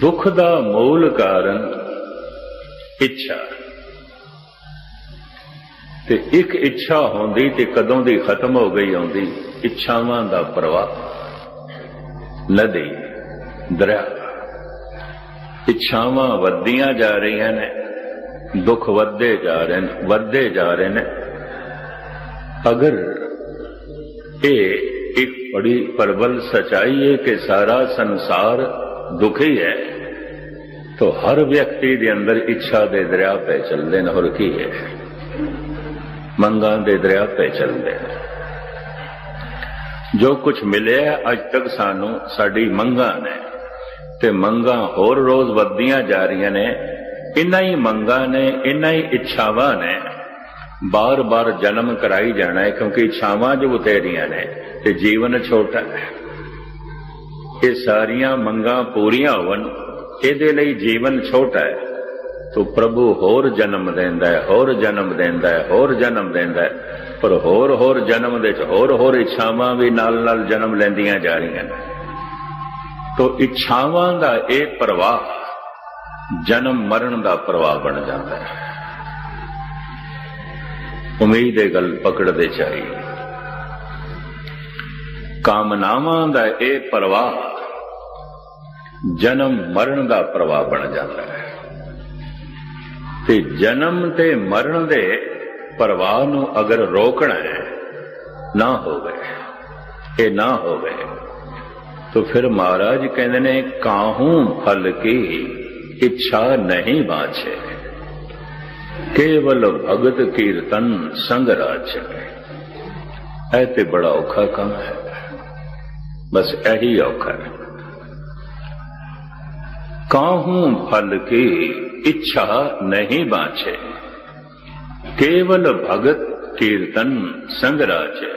ਦੁੱਖ ਦਾ ਮੂਲ ਕਾਰਨ ਇੱਛਾ। ਤੇ ਇੱਕ ਇੱਛਾ ਹੁੰਦੀ ਤੇ ਕਦੋਂ ਦੀ ਖਤਮ ਹੋ ਗਈ ਆਉਂਦੀ, ਇੱਛਾਵਾਂ ਦਾ ਪ੍ਰਵਾਹ। ਨਦੀ, ਦਰਿਆ। ਇੱਛਾਵਾਂ ਵੱਧਦੀਆਂ ਜਾ ਰਹੀਆਂ ਨੇ, ਦੁੱਖ ਵੱਧਦੇ ਜਾ ਰਹੇ ਨੇ, ਵੱਧਦੇ ਜਾ ਰਹੇ ਨੇ। ਅਗਰ ਇਹ ਇੱਕ ਬੜੀ ਪ੍ਰਬਲ ਸਚਾਈ ਹੈ ਕਿ ਸਾਰਾ ਸੰਸਾਰ ਦੁਖੀ ਹੈ तो हर व्यक्ति ਦੇ ਅੰਦਰ ਇੱਛਾ ਦੇ ਦਰਿਆ ਪੈ ਚੱਲਦੇ ਨੇ ਹੋਰ ਕੀ ਹੈ ਮੰਗਾਂ ਦੇ ਦਰਿਆ ਪੈ ਚੱਲਦੇ ਨੇ ਜੋ ਕੁਝ ਮਿਲਿਆ ਅੱਜ ਤੱਕ ਸਾਨੂੰ ਸਾਡੀ ਮੰਗਾਂ ਨੇ ਤੇ ਮੰਗਾਂ ਹੋਰ ਰੋਜ਼ ਵੱਧਦੀਆਂ ਜਾ ਰਹੀਆਂ ਨੇ ਇਨਾਂ ਹੀ ਮੰਗਾਂ ਨੇ ਇਨਾਂ ਹੀ ਇੱਛਾਵਾਂ ਨੇ ਬਾਰ-ਬਾਰ ਜਨਮ ਕਰਾਈ ਜਾਣਾ ਹੈ ਕਿਉਂਕਿ ਇੱਛਾਵਾਂ ਜੋ ਬਤੇਰੀਆਂ ਨੇ ਤੇ ਜੀਵਨ ਛੋਟਾ ਹੈ ਇਹ ਸਾਰੀਆਂ ਮੰਗਾਂ ਪੂਰੀਆਂ ਹੋਣ ਇਹਦੇ ਲਈ ਜੀਵਨ ਛੋਟਾ ਹੈ। ਤੋ ਪ੍ਰਭੂ ਹੋਰ ਜਨਮ ਦਿੰਦਾ ਹੈ, ਹੋਰ ਜਨਮ ਦਿੰਦਾ ਹੈ, ਹੋਰ ਜਨਮ ਦਿੰਦਾ ਹੈ। ਪਰ ਹੋਰ ਹੋਰ ਜਨਮ ਦੇ ਚ ਹੋਰ ਹੋਰ ਇੱਛਾਵਾਂ ਵੀ ਨਾਲ ਨਾਲ ਜਨਮ ਲੈਂਦੀਆਂ ਜਾ ਰਹੀਆਂ ਨੇ। ਤੋ ਇੱਛਾਵਾਂ ਦਾ ਇਹ ਪ੍ਰਵਾਹ, ਜਨਮ ਮਰਨ ਦਾ ਪ੍ਰਵਾਹ ਬਣ ਜਾਂਦਾ ਹੈ। ਉਮੀਦ ਇਹ ਗੱਲ ਪਕੜਦੇ ਚਾਹੀਏ। ਕਾਮਨਾਵਾਂ ਦਾ ਇਹ ਪ੍ਰਵਾਹ ਜਨਮ ਮਰਨ ਦਾ ਪ੍ਰਵਾਹ ਬਣ ਜਾਂਦਾ ਹੈ। ਤੇ ਜਨਮ ਤੇ ਮਰਨ ਦੇ ਪ੍ਰਵਾਹ ਨੂੰ ਅਗਰ ਰੋਕਣਾ ਹੈ, ਨਾ ਹੋਵੇ, ਇਹ ਨਾ ਹੋਵੇ, ਤਾਂ ਫਿਰ ਮਹਾਰਾਜ ਕਹਿੰਦੇ ਨੇ, ਕਾਹੂ ਫਲ ਕੀ ਇੱਛਾ ਨਹੀਂ ਬਾਛੇ ਕੇਵਲ ਭਗਤ ਕੀਰਤਨ ਸੰਗ ਰਾਜ। ਹੈ ਇਹ ਤੇ ਬੜਾ ਔਖਾ ਕੰਮ ਹੈ। ਬਸ ਇਹੀ ਔਖਾ ਹੈ। काहू फल की इच्छा नहीं बाछे केवल भगत कीर्तन संग राजे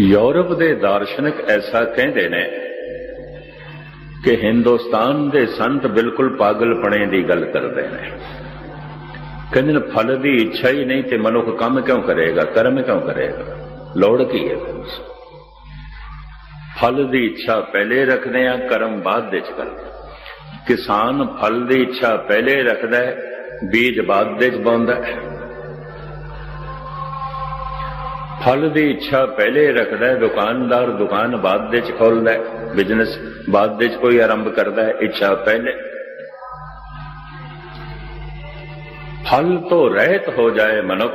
ਯੂਰਪ ਦੇ ਦਾਰਸ਼ਨਿਕ ਐਸਾ ਕਹਿੰਦੇ ਨੇ ਕਿ ਹਿੰਦੁਸਤਾਨ ਦੇ ਸੰਤ ਬਿਲਕੁਲ ਪਾਗਲਪਣੇ ਦੀ ਗੱਲ ਕਰਦੇ ਨੇ ਕਹਿੰਦੇ ਨੇ ਫਲ ਦੀ ਇੱਛਾ ਹੀ ਨਹੀਂ ਤੇ ਮਨੁੱਖ ਕੰਮ ਕਿਉਂ ਕਰੇਗਾ ਕਰਮ ਕਿਉਂ ਕਰੇਗਾ ਲੋੜ ਕੀ ਹੈ ਫਲ ਦੀ ਇੱਛਾ ਪਹਿਲੇ ਰੱਖਦੇ ਆ ਕਰਮ ਬਾਅਦ ਵਿੱਚ ਕਰਦੇ ਕਿਸਾਨ ਫਲ ਦੀ ਇੱਛਾ ਪਹਿਲੇ ਰੱਖਦਾ ਹੈ ਬੀਜ ਬਾਅਦ ਵਿੱਚ ਪਾਉਂਦਾ ਹੈ ਫਲ ਦੀ ਇੱਛਾ ਪਹਿਲੇ ਰੱਖਦਾ ਹੈ ਦੁਕਾਨਦਾਰ ਦੁਕਾਨ ਬਾਅਦ ਵਿੱਚ ਖੋਲਦਾ ਹੈ ਬਿਜ਼ਨਸ ਬਾਅਦ ਵਿੱਚ ਕੋਈ ਆਰੰਭ ਕਰਦਾ ਹੈ ਇੱਛਾ ਪਹਿਲੇ फल तो रहित हो जाए मनुख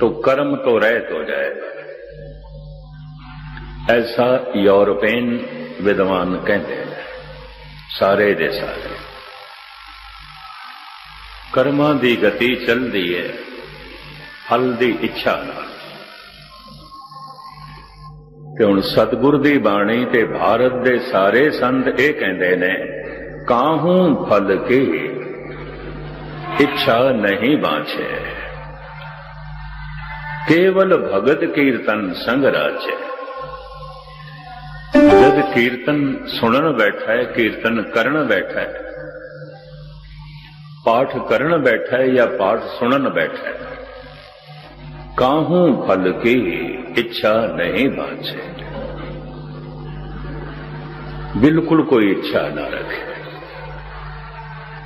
तो कर्म तो रहित हो जाएगा ऐसा यूरोपियन विद्वान कहते हैं ਸਾਰੇ ਦੇ ਸਾਰੇ ਕਰਮਾਂ ਦੀ ਗਤੀ ਚੱਲਦੀ ਹੈ ਫਲ ਦੀ ਇੱਛਾ ਨਾਲ ਤੇ ਹੁਣ ਸਤਿਗੁਰ ਦੀ ਬਾਣੀ ਤੇ ਭਾਰਤ ਦੇ ਸਾਰੇ ਸੰਤ ਇਹ ਕਹਿੰਦੇ ਨੇ ਕਾਹੂ ਫਲ ਕੀ ਇੱਛਾ ਨਹੀਂ ਬਾਛੇ ਕੇਵਲ ਭਗਤ ਕੀਰਤਨ ਸੰਗ ਰਾਜੇ ਜਦ ਕੀਰਤਨ ਸੁਣਨ ਬੈਠਾ ਹੈ, ਕੀਰਤਨ ਕਰਨ ਬੈਠਾ ਹੈ, ਪਾਠ ਕਰਨ ਬੈਠਾ ਹੈ ਜਾਂ ਪਾਠ ਸੁਣਨ ਬੈਠਾ ਹੈ, ਕਾਹੂ ਫਲ ਕੀ ਇੱਛਾ ਨਹੀਂ ਬਾਛੇ ਬਿਲਕੁਲ ਕੋਈ ਇੱਛਾ ਨਾ ਰੱਖੇ।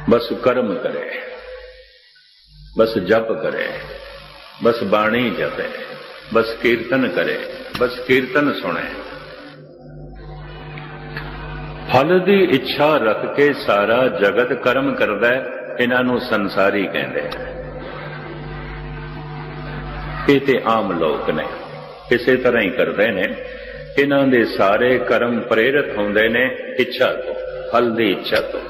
ਬਸ ਕਰਮ ਕਰੇ, ਬਸ ਜਪ ਕਰੇ, ਬਸ ਬਾਣੀ ਜਪੇ, ਬਸ ਕੀਰਤਨ ਕਰੇ, ਬਸ ਕੀਰਤਨ ਸੁਣੇ। ਫਲ ਦੀ ਇੱਛਾ ਰੱਖ ਕੇ ਸਾਰਾ ਜਗਤ ਕਰਮ ਕਰਦਾ ਹੈ, ਇਹਨਾਂ ਨੂੰ ਸੰਸਾਰੀ ਕਹਿੰਦੇ ਨੇ ਇਹ ਤੇ ਆਮ ਲੋਕ ਨੇ, ਇਸੇ ਤਰ੍ਹਾਂ ਹੀ ਕਰਦੇ ਨੇ। ਇਹਨਾਂ ਦੇ ਸਾਰੇ ਕਰਮ ਪ੍ਰੇਰਿਤ ਹੁੰਦੇ ਨੇ ਇੱਛਾ ਤੋਂ ਫਲ ਦੀ ਇੱਛਾ ਤੋਂ।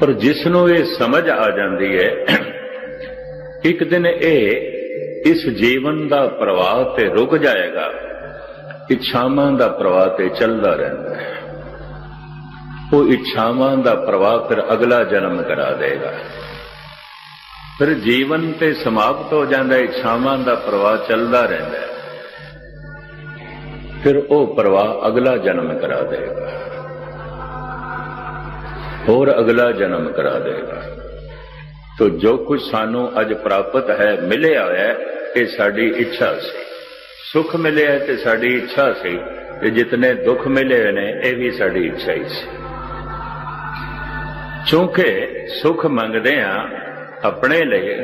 ਪਰ ਜਿਸ ਨੂੰ ਇਹ ਸਮਝ ਆ ਜਾਂਦੀ ਹੈ, ਇੱਕ ਦਿਨ ਇਹ ਇਸ ਜੀਵਨ ਦਾ ਪ੍ਰਵਾਹ ਤੇ ਰੁਕ ਜਾਏਗਾ। ਇੱਛਾਵਾਂ ਦਾ ਪ੍ਰਵਾਹ ਤੇ ਚੱਲਦਾ ਰਹਿੰਦਾ ਹੈ। ਉਹ ਇੱਛਾਵਾਂ ਦਾ ਪ੍ਰਵਾਹ ਫਿਰ ਅਗਲਾ ਜਨਮ ਕਰਾ ਦੇਗਾ। ਫਿਰ ਜੀਵਨ ਤੇ ਸਮਾਪਤ ਹੋ ਜਾਂਦਾ, ਇੱਛਾਵਾਂ ਦਾ ਪ੍ਰਵਾਹ ਚੱਲਦਾ ਰਹਿੰਦਾ ਫਿਰ ਉਹ ਪ੍ਰਵਾਹ ਅਗਲਾ ਜਨਮ ਕਰਾ ਦੇਗਾ। ਹੋਰ ਅਗਲਾ ਜਨਮ ਕਰਾ ਦੇਗਾ। ਤੋ ਜੋ ਕੁਝ ਸਾਨੂੰ ਅੱਜ ਪ੍ਰਾਪਤ ਹੈ, ਮਿਲਿਆ ਹੋਇਆ ਇਹ ਸਾਡੀ ਇੱਛਾ ਸੀ। ਸੁੱਖ ਮਿਲਿਆ ਤੇ ਸਾਡੀ ਇੱਛਾ ਸੀ ਤੇ ਜਿਤਨੇ ਦੁੱਖ ਮਿਲੇ ਨੇ, ਇਹ ਵੀ ਸਾਡੀ ਇੱਛਾ ਹੀ ਸੀ। ਕਿਉਂਕਿ ਸੁੱਖ ਮੰਗਦੇ ਆ ਆਪਣੇ ਲਈ,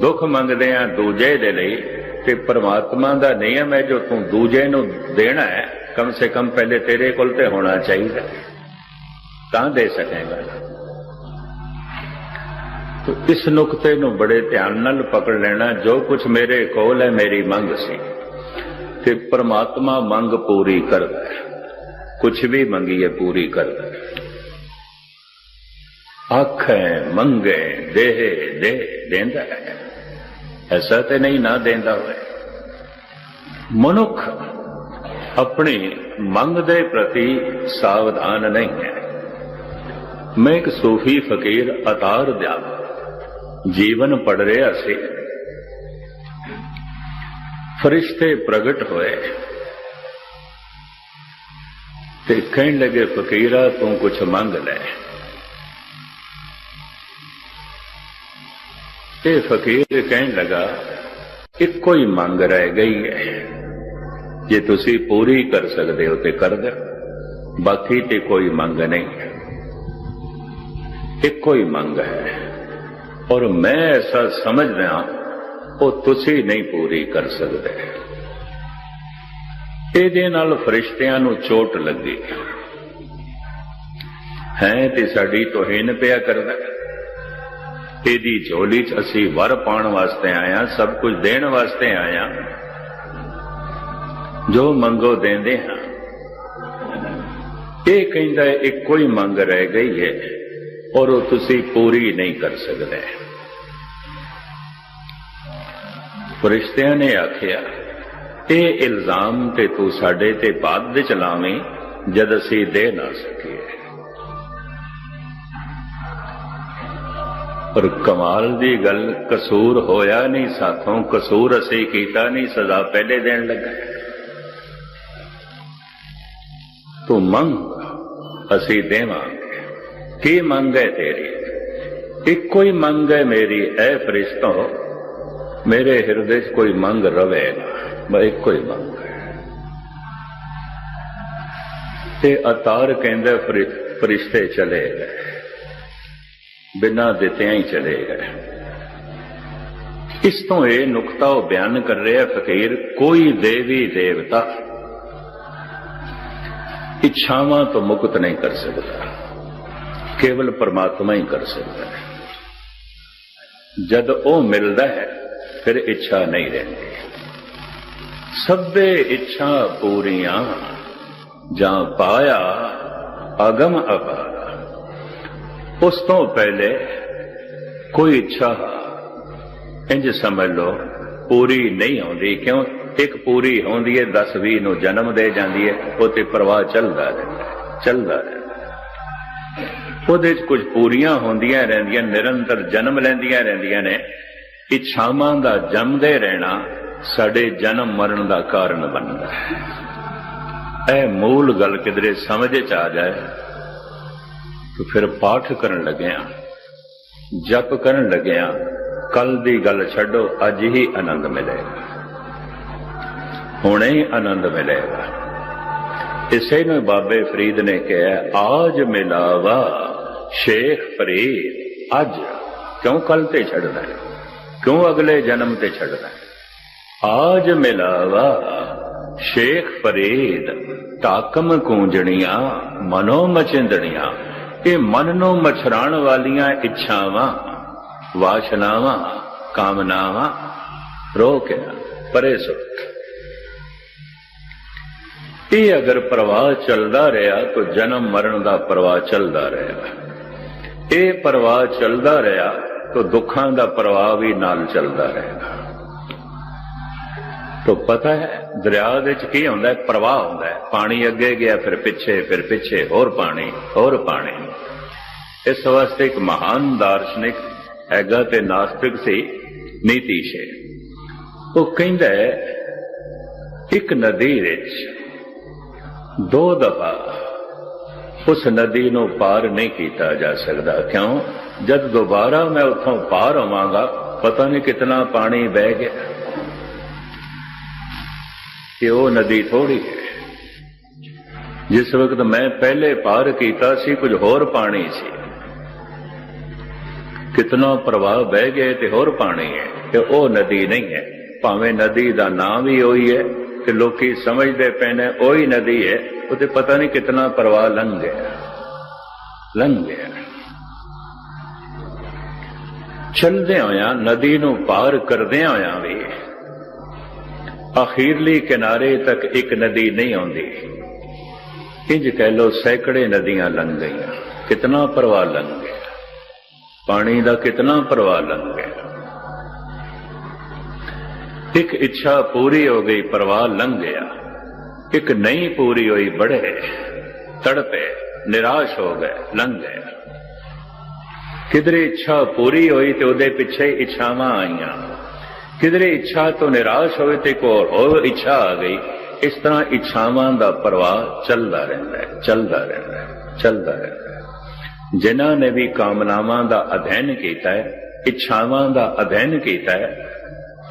ਦੁੱਖ ਮੰਗਦੇ ਆ ਦੂਜੇ ਦੇ ਲਈ, ਤੇ ਪ੍ਰਮਾਤਮਾ ਦਾ ਨਿਯਮ ਹੈ, ਜੋ ਤੂੰ ਦੂਜੇ ਨੂੰ ਦੇਣਾ ਹੈ, ਕਮ ਸੇ ਕਮ ਪਹਿਲੇ ਤੇਰੇ ਕੋਲ ਤੇ ਹੋਣਾ ਚਾਹੀਦਾ ਤਾਂ ਦੇ ਸਕੇਗਾ। ਤੋ ਇਸ ਨੁਕਤੇ ਨੂੰ ਬੜੇ ਧਿਆਨ ਨਾਲ ਪਕੜ ਲੈਣਾ, ਜੋ ਕੁਝ ਮੇਰੇ ਕੋਲ ਹੈ, ਮੇਰੀ ਮੰਗ ਸੀ। ਤੇ ਪ੍ਰਮਾਤਮਾ ਮੰਗ ਪੂਰੀ ਕਰਦਾ ਕੁਛ ਵੀ ਮੰਗੀਏ ਪੂਰੀ ਕਰਦਾ ਹੈ। ਆਖੇ, ਮੰਗੇ, ਦੇਹ, ਦੇ, ਦੇਂਦਾ ਹੈ। ਐਸਾ ਤੇ ਨਹੀਂ ਨਾ ਦੇਂਦਾ ਹੋਵੇ ਮਨੁੱਖ ਆਪਣੀ ਮੰਗ ਦੇ ਪ੍ਰਤੀ ਸਾਵਧਾਨ ਨਹੀਂ ਹੈ। ਮੈਂ ਇੱਕ ਸੂਫੀ ਫਕੀਰ ਅਤਾਰ ਦਿਆ ਜੀਵਨ ਪੜ ਰਿਹਾ ਸੀ। ਫਰਿਸ਼ਤੇ ਪ੍ਰਗਟ ਹੋਏ। ਤੇ ਕਹਿਣ ਲੱਗੇ, ਫਕੀਰਾ ਤੂੰ ਕੁਝ ਮੰਗ ਲੈ। ਇਹ ਫਕੀਰ ਕਹਿਣ ਲਗਾ, ਇੱਕੋ ਹੀ ਮੰਗ ਰਹਿ ਗਈ ਹੈ। ਜੇ ਤੁਸੀਂ ਪੂਰੀ ਕਰ ਸਕਦੇ ਹੋ ਤੇ ਕਰ ਦਿਓ। ਬਾਕੀ ਤੇ ਕੋਈ ਮੰਗ ਨਹੀਂ। ਇੱਕੋ ਹੀ ਮੰਗ ਹੈ। ਔਰ ਮੈਂ ਐਸਾ ਸਮਝਦਾ ਉਹ ਤੁਸੀਂ ਨਹੀਂ ਪੂਰੀ ਕਰ ਸਕਦੇ। ਇਹਦੇ ਨਾਲ ਫਰਿਸ਼ਤਿਆਂ ਨੂੰ ਚੋਟ ਲੱਗੀ। ਹੈ ਤੇ ਸਾਡੀ ਤੋਹੀਨ ਪਿਆ ਕਰਦਾ। ਇਹਦੀ ਝੋਲੀ 'ਚ ਅਸੀਂ ਵਰ ਪਾਉਣ ਵਾਸਤੇ ਆਇਆ, ਸਭ ਕੁਝ ਦੇਣ ਵਾਸਤੇ ਆਇਆ। ਜੋ ਮੰਗੋ ਦਿੰਦੇ ਹਾਂ। ਇਹ ਕਹਿੰਦਾ ਇੱਕੋ ਹੀ ਮੰਗ ਰਹਿ ਗਈ ਹੈ ਔਰ ਉਹ ਤੁਸੀਂ ਪੂਰੀ ਨਹੀਂ ਕਰ ਸਕਦੇ। ਫਰਿਸ਼ਤਿਆਂ ਨੇ ਆਖਿਆ, ਇਹ ਇਲਜ਼ਾਮ ਤੇ ਤੂੰ ਸਾਡੇ ਤੇ ਬਾਅਦ ਵਿੱਚ ਲਾਵੇਂ, ਜਦ ਅਸੀਂ ਦੇ ਨਾ ਸਕੀਏ। ਪਰ ਕਮਾਲ ਦੀ ਗੱਲ, ਕਸੂਰ ਹੋਇਆ ਨਹੀਂ ਸਾਥੋਂ, ਕਸੂਰ ਅਸੀਂ ਕੀਤਾ ਨਹੀਂ, ਸਜ਼ਾ ਪਹਿਲੇ ਦੇਣ ਲੱਗਾ। ਤੂੰ ਮੰਗ, ਅਸੀਂ ਦੇਵਾਂਗੇ। ਕੀ ਮੰਗ ਹੈ ਤੇਰੀ? ਇੱਕੋ ਹੀ ਮੰਗ ਹੈ ਮੇਰੀ ਐ ਫਰਿਸ਼ਤੋ ਮੇਰੇ ਹਿਰਦੇ 'ਚ ਕੋਈ ਮੰਗ ਰਵੇ ਮੈਂ ਇੱਕੋ ਹੀ ਮੰਗ ਤੇ ਅਤਾਰ ਕਹਿੰਦਾ ਫਰਿਸ਼ਤੇ ਚਲੇ ਗਏ ਬਿਨਾਂ ਦਿੱਤਿਆਂ ਹੀ ਚਲੇ ਗਏ ਇਸ ਤੋਂ ਇਹ ਨੁਕਤਾ ਉਹ ਬਿਆਨ ਕਰ ਰਿਹਾ ਫਕੀਰ ਕੋਈ ਦੇਵੀ ਦੇਵਤਾ ਇੱਛਾਵਾਂ ਤੋਂ ਮੁਕਤ ਨਹੀਂ ਕਰ ਸਕਦਾ ਕੇਵਲ ਪਰਮਾਤਮਾ ਹੀ ਕਰ ਸਕਦਾ ਹੈ ਜਦ ਉਹ ਮਿਲਦਾ ਹੈ ਫਿਰ ਇੱਛਾ ਨਹੀਂ ਰਹਿੰਦੀ। ਸਭੇ ਇੱਛਾ ਪੂਰੀਆਂ, ਜਾਂ ਪਾਇਆ ਅਗਮ ਅਪਾਰ। ਉਸ ਤੋਂ ਪਹਿਲੇ ਕੋਈ ਇੱਛਾ, ਇੰਜ ਸਮਝ ਲਓ, ਪੂਰੀ ਨਹੀਂ ਆਉਂਦੀ। ਕਿਉਂ? ਇੱਕ ਪੂਰੀ ਆਉਂਦੀ ਹੈ 10 20 ਨੂੰ ਜਨਮ ਦੇ ਜਾਂਦੀ ਹੈ ਉਹ ਤੇ ਪ੍ਰਵਾਹ ਚੱਲਦਾ ਰਹਿੰਦਾ ਚੱਲਦਾ ਰਹਿੰਦਾ ਉਹਦੇ ਚ ਕੁਝ ਪੂਰੀਆਂ ਹੁੰਦੀਆਂ ਰਹਿੰਦੀਆਂ, ਨਿਰੰਤਰ ਜਨਮ ਲੈਂਦੀਆਂ ਰਹਿੰਦੀਆਂ ਨੇ ਇੱਛਾਵਾਂ ਦਾ ਜੰਮਦੇ ਰਹਿਣਾ ਸਾਡੇ ਜਨਮ ਮਰਨ ਦਾ ਕਾਰਨ ਬਣਦਾ ਹੈ। ਇਹ ਮੂਲ ਗੱਲ ਕਿਦਰੇ ਸਮਝ ਚ ਆ ਜਾਏ ਤਾਂ ਫਿਰ ਪਾਠ ਕਰਨ ਲੱਗਿਆ, ਜਪ ਕਰਨ ਲੱਗਿਆ, ਕੱਲ ਦੀ ਗੱਲ ਛੱਡੋ, ਅੱਜ ਹੀ ਆਨੰਦ ਮਿਲੇਗਾ। ਹੁਣੇ ਆਨੰਦ ਮਿਲੇਗਾ। ਇਸੇ ਨੂੰ ਬਾਬੇ ਫਰੀਦ ਨੇ ਕਿਹਾ, ਆਜ ਮਿਲਾਵਾ ਸ਼ੇਖ ਫਰੀਦ ਅੱਜ ਕਿਉਂ ਕੱਲ ਤੇ ਛੱਡਦਾ ਹੈ? ਕਿਉਂ ਅਗਲੇ ਜਨਮ ਤੇ ਛੱਡਦਾ ਆਜ ਮਿਲਾਵਾ ਸ਼ੇਖ ਫਰੀਦ ਤਾਕਮ ਕੂੰਜਣੀਆਂ, ਮਨੋ ਮਚਿੰਦਣੀਆਂ, ਇਹ ਮਨ ਨੂੰ ਮਛਰਾਣ ਵਾਲੀਆਂ ਇੱਛਾਵਾਂ, ਵਾਸ਼ਨਾਵਾਂ, ਕਾਮਨਾਵਾਂ ਰੋਕਿਆ ਪਰੇ ਸੁੱਟ ਇਹ ਅਗਰ ਪ੍ਰਵਾਹ ਚੱਲਦਾ ਰਿਹਾ ਤਾਂ ਜਨਮ ਮਰਨ ਦਾ ਪ੍ਰਵਾਹ ਚੱਲਦਾ ਰਿਹਾ। ਇਹ ਪ੍ਰਵਾਹ ਚੱਲਦਾ ਰਿਹਾ ਤਾਂ ਦੁੱਖਾਂ ਦਾ ਪ੍ਰਵਾਹ ਵੀ ਨਾਲ ਚੱਲਦਾ ਰਹੇਗਾ। ਤੋ ਪਤਾ ਹੈ, ਦਰਿਆ ਦੇ ਵਿੱਚ ਕੀ ਹੁੰਦਾ ਹੈ? ਪ੍ਰਵਾਹ ਹੁੰਦਾ ਹੈ। ਪਾਣੀ ਅੱਗੇ ਗਿਆ, ਫਿਰ ਪਿੱਛੇ ਫਿਰ ਪਿੱਛੇ, ਹੋਰ ਪਾਣੀ ਹੋਰ ਪਾਣੀ। ਇਸ ਵਾਸਤੇ ਇੱਕ ਮਹਾਨ ਦਾਰਸ਼ਨਿਕ ਹੈਗਾ ਤੇ ਨਾਸਤਿਕ ਸੀ ਨੀਤੀਸ਼ ਉਹ ਕਹਿੰਦਾ ਇੱਕ ਨਦੀ ਵਿੱਚ ਦੋ ਦਫਾ ਉਸ ਨਦੀ ਨੂੰ ਪਾਰ ਨਹੀਂ ਕੀਤਾ ਜਾ ਸਕਦਾ। ਕਿਉਂ? ਜਦ ਦੁਬਾਰਾ ਮੈਂ ਉੱਥੋਂ ਪਾਰ ਆਵਾਂਗਾ, ਪਤਾ ਨਹੀਂ ਕਿਤਨਾ ਪਾਣੀ ਵਹਿ ਗਿਆ। ਤੇ ਉਹ ਨਦੀ ਥੋੜੀ ਹੈ। ਜਿਸ ਵਕਤ ਮੈਂ ਪਹਿਲੇ ਪਾਰ ਕੀਤਾ ਸੀ, ਕੁਝ ਹੋਰ ਪਾਣੀ ਸੀ। ਕਿਤਨਾ ਪ੍ਰਵਾਹ ਵਹਿ ਗਏ ਤੇ ਹੋਰ ਪਾਣੀ ਹੈ, ਤੇ ਉਹ ਨਦੀ ਨਹੀਂ ਹੈ। ਭਾਵੇਂ ਨਦੀ ਦਾ ਨਾਮ ਵੀ ਉਹੀ ਹੈ, ਤੇ ਲੋਕੀ ਸਮਝਦੇ ਪਏ ਨੇ, ਉਹੀ ਨਦੀ ਹੈ ਉਹਤੇ ਪਤਾ ਨਹੀਂ ਕਿਤਨਾ ਪ੍ਰਵਾਹ ਲੰਘ ਗਿਆ। ਲੰਘ ਗਿਆ। ਚਲਦੇ ਹੋਇਆ, ਨਦੀ ਨੂੰ ਪਾਰ ਕਰਦੇ ਹੋਇਆ ਵੀ, ਅਖੀਰਲੀ ਕਿਨਾਰੇ ਤੱਕ ਇੱਕ ਨਦੀ ਨਹੀਂ ਆਉਂਦੀ। ਇੰਜ ਕਹਿ ਲੋ ਸੈਂਕੜੇ ਨਦੀਆਂ ਲੰਘ ਗਈਆਂ। ਕਿਤਨਾ ਪ੍ਰਵਾਹ ਲੰਘ ਗਿਆ। ਪਾਣੀ ਦਾ ਕਿਤਨਾ ਪ੍ਰਵਾਹ ਲੰਘ ਗਿਆ। ਇੱਕ ਇੱਛਾ ਪੂਰੀ ਹੋ ਗਈ, ਪ੍ਰਵਾਹ ਲੰਘ ਗਿਆ। ਇੱਕ ਨਹੀਂ ਪੂਰੀ ਹੋਈ ਬੜੇ ਤੜਪੇ, ਨਿਰਾਸ਼ ਹੋ ਗਏ, ਲੰਘ ਗਏ। ਕਿਧਰੇ ਇੱਛਾ ਪੂਰੀ ਹੋਈ ਤੇ ਉਹਦੇ ਪਿੱਛੇ ਇੱਛਾਵਾਂ ਆਈਆਂ ਕਿਧਰੇ ਇੱਛਾ ਤੋਂ ਨਿਰਾਸ਼ ਹੋਏ ਤੇ ਕੋ ਹੋਰ ਇੱਛਾ ਆ ਗਈ ਇਸ ਤਰ੍ਹਾਂ ਇੱਛਾਵਾਂ ਦਾ ਪ੍ਰਵਾਹ ਚੱਲਦਾ ਰਹਿੰਦਾ ਹੈ ਚੱਲਦਾ ਰਹਿੰਦਾ ਹੈ ਚੱਲਦਾ ਰਹਿੰਦਾ ਹੈ ਜਿਨ੍ਹਾਂ ਨੇ ਵੀ ਕਾਮਨਾਵਾਂ ਦਾ ਅਧਿਐਨ ਕੀਤਾ ਹੈ ਇੱਛਾਵਾਂ ਦਾ ਅਧਿਐਨ ਕੀਤਾ ਹੈ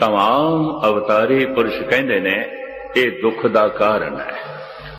तमाम ਅਵਤਾਰੀ ਪੁਰਸ਼ ਕਹਿੰਦੇ ਨੇ ਇਹ ਦੁੱਖ ਦਾ ਕਾਰਨ ਹੈ